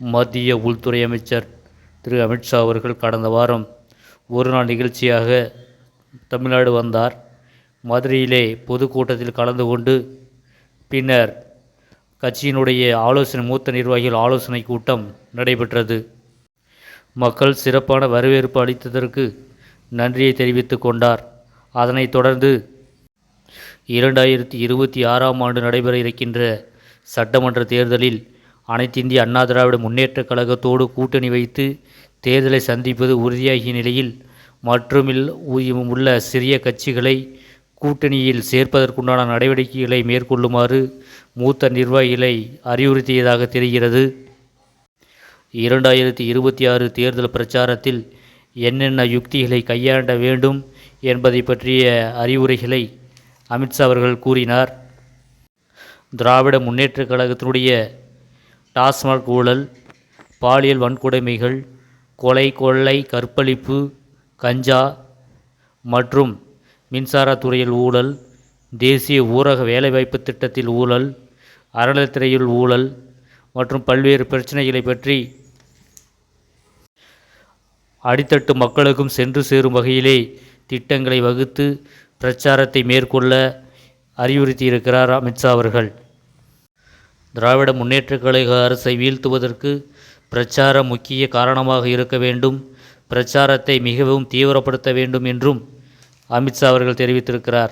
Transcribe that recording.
மத்திய உள்துறை அமைச்சர் திரு அமித்ஷா அவர்கள் கடந்த வாரம் ஒரு நாள் நிகழ்ச்சியாக தமிழ்நாடு வந்தார். மதுரையிலே பொதுக்கூட்டத்தில் கலந்து கொண்டு பின்னர் கட்சியினுடைய ஆலோசனை மூத்த நிர்வாகிகள் ஆலோசனை கூட்டம் நடைபெற்றது. மக்கள் சிறப்பான வரவேற்பு அளித்ததற்கு நன்றியை தெரிவித்து கொண்டார். அதனைத் தொடர்ந்து இரண்டாயிரத்தி இருபத்தி ஆறாம் ஆண்டு நடைபெற இருக்கின்ற சட்டமன்ற தேர்தலில் அனைத்திந்திய அண்ணா திராவிட முன்னேற்றக் கழகத்தோடு கூட்டணி வைத்து தேர்தலை சந்திப்பது உறுதியாகிய நிலையில் மற்றுமில் உள்ள சிறிய கட்சிகளை கூட்டணியில் சேர்ப்பதற்குண்டான நடவடிக்கைகளை மேற்கொள்ளுமாறு மூத்த நிர்வாகிகளை அறிவுறுத்தியதாக தெரிகிறது. இரண்டாயிரத்தி இருபத்தி ஆறு தேர்தல் பிரச்சாரத்தில் என்னென்ன யுக்திகளை கையாண்ட வேண்டும் என்பதை பற்றிய அறிவுரைகளை அமித்ஷா அவர்கள் கூறினார். திராவிட முன்னேற்றக் கழகத்தினுடைய டாஸ்மாக் ஊழல் பாலியல் வன்கொடுமைகள் கொலை கொள்ளை கற்பழிப்பு கஞ்சா மற்றும் மின்சாரத்துறையில் ஊழல் தேசிய ஊரக வேலைவாய்ப்பு திட்டத்தில் ஊழல் அறநிலைத்துறையில் ஊழல் மற்றும் பல்வேறு பிரச்சனைகளை பற்றி அடித்தட்டு மக்களுக்கும் சென்று சேரும் வகையிலே திட்டங்களை வகுத்து பிரச்சாரத்தை மேற்கொள்ள அறிவுறுத்தியிருக்கிறார் அமித்ஷா அவர்கள். திராவிட முன்னேற்றக் கழக அரசை வீழ்த்துவதற்கு பிரச்சாரம் முக்கிய காரணமாக இருக்க வேண்டும். பிரச்சாரத்தை மிகவும் தீவிரப்படுத்த வேண்டும் என்றும் அமித்ஷா அவர்கள் தெரிவித்திருக்கிறார்.